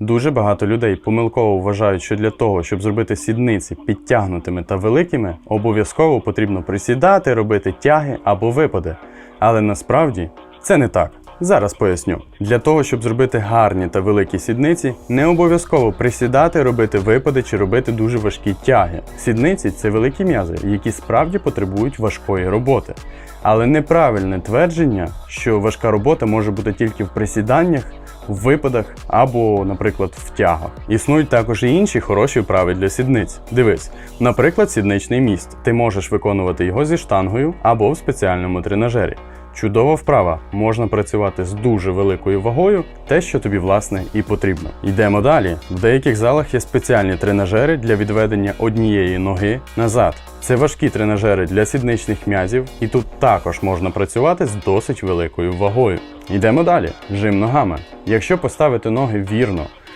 Дуже багато людей помилково вважають, що для того, щоб зробити сідниці підтягнутими та великими, обов'язково потрібно присідати, робити тяги або випади. Але насправді це не так. Зараз поясню. Для того, щоб зробити гарні та великі сідниці, не обов'язково присідати, робити випади чи робити дуже важкі тяги. Сідниці це великі м'язи, які справді потребують важкої роботи. Але неправильне твердження, що важка робота може бути тільки в присіданнях, в випадах або, наприклад, в тягах. Існують також і інші хороші вправи для сідниць. Дивись, наприклад, сідничний міст. Ти можеш виконувати його зі штангою або в спеціальному тренажері. Чудова вправа, можна працювати з дуже великою вагою, те, що тобі власне і потрібно. Йдемо далі. В деяких залах є спеціальні тренажери для відведення однієї ноги назад. Це важкі тренажери для сідничних м'язів, і тут також можна працювати з досить великою вагою. Йдемо далі. Жим ногами. Якщо поставити ноги вірно,